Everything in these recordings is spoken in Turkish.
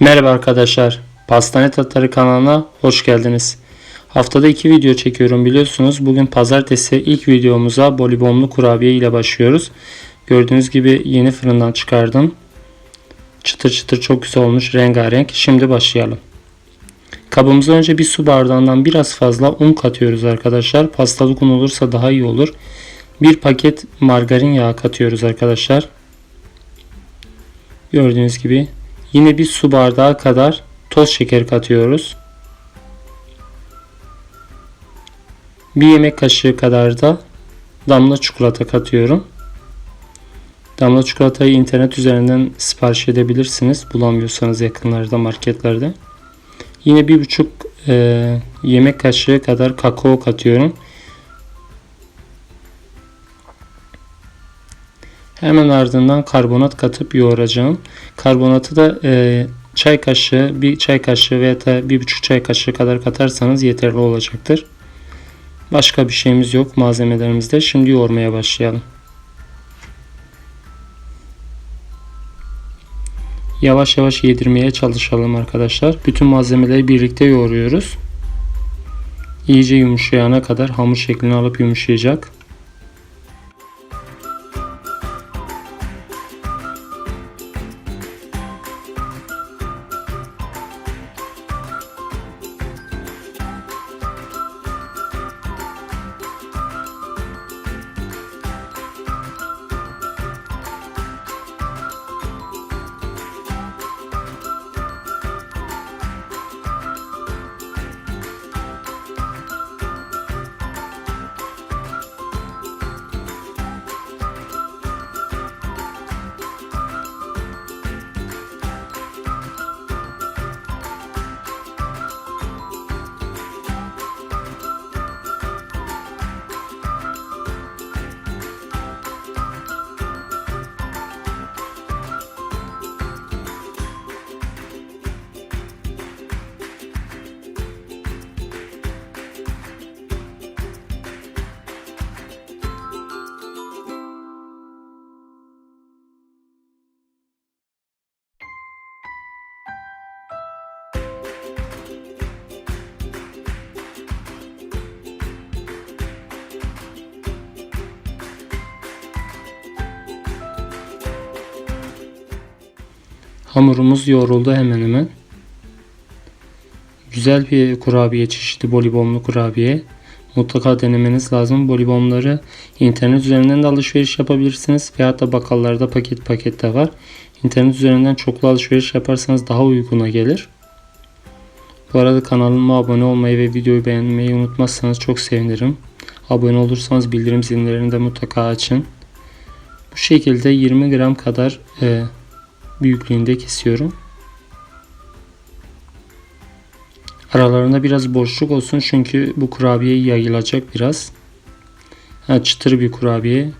Merhaba arkadaşlar. Pastane Tatları kanalına hoş geldiniz. Haftada iki video çekiyorum biliyorsunuz. Bugün pazartesi ilk videomuza bolibomlu kurabiye ile başlıyoruz. Gördüğünüz gibi yeni fırından çıkardım. Çıtır çıtır çok güzel olmuş rengarenk. Şimdi başlayalım. Kabımıza önce bir su bardağından biraz fazla un katıyoruz arkadaşlar. Pastalık un olursa daha iyi olur. Bir paket margarin yağı katıyoruz arkadaşlar. Gördüğünüz gibi Yine bir su bardağı kadar toz şeker katıyoruz. Bir yemek kaşığı kadar da damla çikolata katıyorum. Damla çikolatayı internet üzerinden sipariş edebilirsiniz. Bulamıyorsanız yakınlarda marketlerde. Yine bir buçuk e, yemek kaşığı kadar kakao katıyorum. Hemen ardından karbonat katıp yoğuracağım. Karbonatı da e, çay kaşığı, bir çay kaşığı veya da bir buçuk çay kaşığı kadar katarsanız yeterli olacaktır. Başka bir şeyimiz yok malzemelerimizde. Şimdi yoğurmaya başlayalım. Yavaş yavaş yedirmeye çalışalım arkadaşlar. Bütün malzemeleri birlikte yoğuruyoruz. İyice yumuşayana kadar hamur şeklini alıp yumuşayacak. Hamurumuz yoğruldu hemen hemen. Güzel bir kurabiye çeşidi bolibomlu kurabiye. Mutlaka denemeniz lazım. Bolibomları internet üzerinden de alışveriş yapabilirsiniz. Veyahut da bakkallarda paket paket de var. İnternet üzerinden çoklu alışveriş yaparsanız daha uyguna gelir. Bu arada kanalıma abone olmayı ve videoyu beğenmeyi unutmazsanız çok sevinirim. Abone olursanız bildirim zillerini de mutlaka açın. Bu şekilde 20 gram kadar e, büyüklüğünde kesiyorum. Aralarında biraz boşluk olsun çünkü bu kurabiye yayılacak biraz. Ha, çıtır bir kurabiye.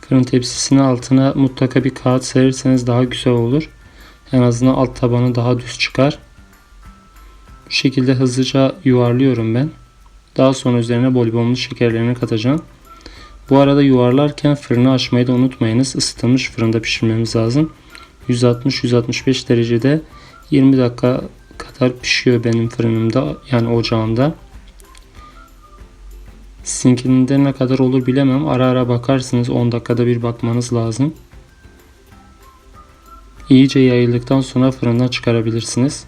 Fırın tepsisinin altına mutlaka bir kağıt serirseniz daha güzel olur. En azından alt tabanı daha düz çıkar. Bu şekilde hızlıca yuvarlıyorum ben. Daha sonra üzerine bolibomlu şekerlerini katacağım. Bu arada yuvarlarken fırını açmayı da unutmayınız. Isıtılmış fırında pişirmemiz lazım. 160-165 derecede 20 dakika kadar pişiyor benim fırınımda yani ocağımda. Sizinkinde ne kadar olur bilemem. Ara ara bakarsınız 10 dakikada bir bakmanız lazım. İyice yayıldıktan sonra fırından çıkarabilirsiniz.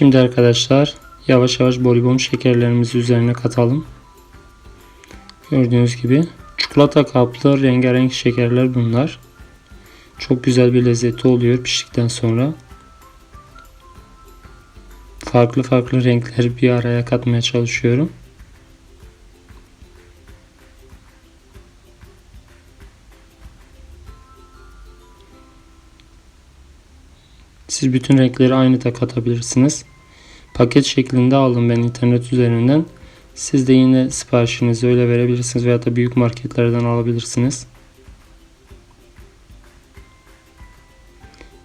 Şimdi arkadaşlar yavaş yavaş bolibom şekerlerimizi üzerine katalım. Gördüğünüz gibi çikolata kaplı rengarenk şekerler bunlar. Çok güzel bir lezzeti oluyor piştikten sonra. Farklı farklı renkleri bir araya katmaya çalışıyorum. Siz bütün renkleri aynı da katabilirsiniz. Paket şeklinde aldım ben internet üzerinden. Siz de yine siparişinizi öyle verebilirsiniz veya da büyük marketlerden alabilirsiniz.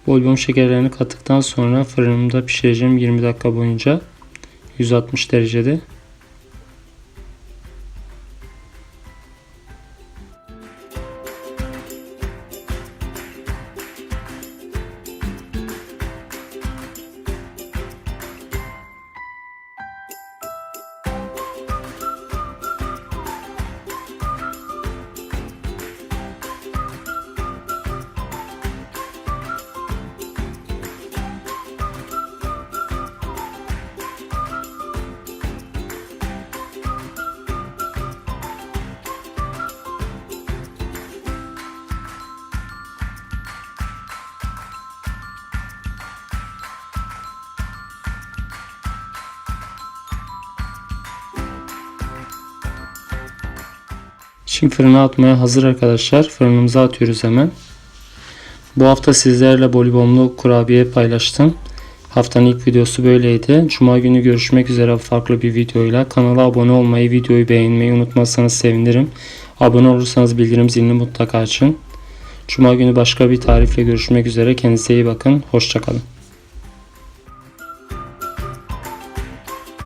Bolibon şekerlerini kattıktan sonra fırınımda pişireceğim 20 dakika boyunca 160 derecede. Şimdi fırına atmaya hazır arkadaşlar. Fırınımıza atıyoruz hemen. Bu hafta sizlerle bolibonlu kurabiye paylaştım. Haftanın ilk videosu böyleydi. Cuma günü görüşmek üzere farklı bir videoyla. Kanala abone olmayı, videoyu beğenmeyi unutmazsanız sevinirim. Abone olursanız bildirim zilini mutlaka açın. Cuma günü başka bir tarifle görüşmek üzere. Kendinize iyi bakın. Hoşçakalın.